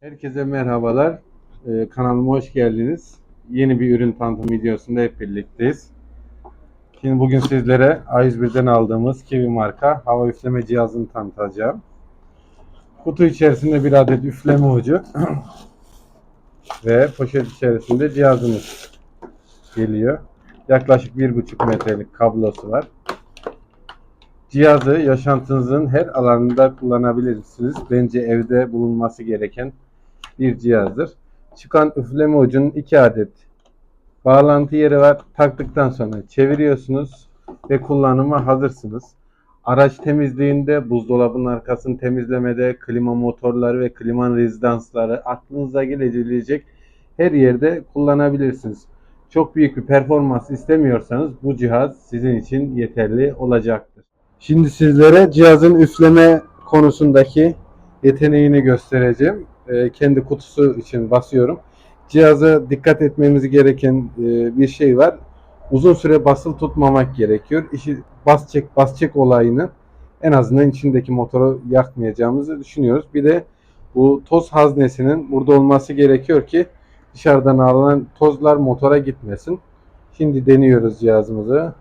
Herkese merhabalar. Ee, kanalıma hoş geldiniz. Yeni bir ürün tanıtım videosunda hep birlikteyiz. Şimdi bugün sizlere A101'den aldığımız Kiwi marka hava üfleme cihazını tanıtacağım. Kutu içerisinde bir adet üfleme ucu ve poşet içerisinde cihazımız geliyor. Yaklaşık 1,5 metrelik kablosu var. Cihazı yaşantınızın her alanında kullanabilirsiniz. Bence evde bulunması gereken bir cihazdır. Çıkan üfleme ucunun 2 adet bağlantı yeri var. Taktıktan sonra çeviriyorsunuz ve kullanıma hazırsınız. Araç temizliğinde, buzdolabının arkasını temizlemede, klima motorları ve klima rezidansları aklınıza gelebilecek her yerde kullanabilirsiniz. Çok büyük bir performans istemiyorsanız bu cihaz sizin için yeterli olacaktır. Şimdi sizlere cihazın üfleme konusundaki yeteneğini göstereceğim. Ee, kendi kutusu için basıyorum. Cihaza dikkat etmemiz gereken e, bir şey var. Uzun süre basılı tutmamak gerekiyor. İşi bas çek bas çek olayını en azından içindeki motoru yakmayacağımızı düşünüyoruz. Bir de bu toz haznesinin burada olması gerekiyor ki dışarıdan alınan tozlar motora gitmesin. Şimdi deniyoruz cihazımızı.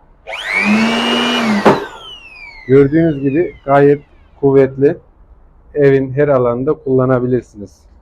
Gördüğünüz gibi gayet kuvvetli. Evin her alanında kullanabilirsiniz.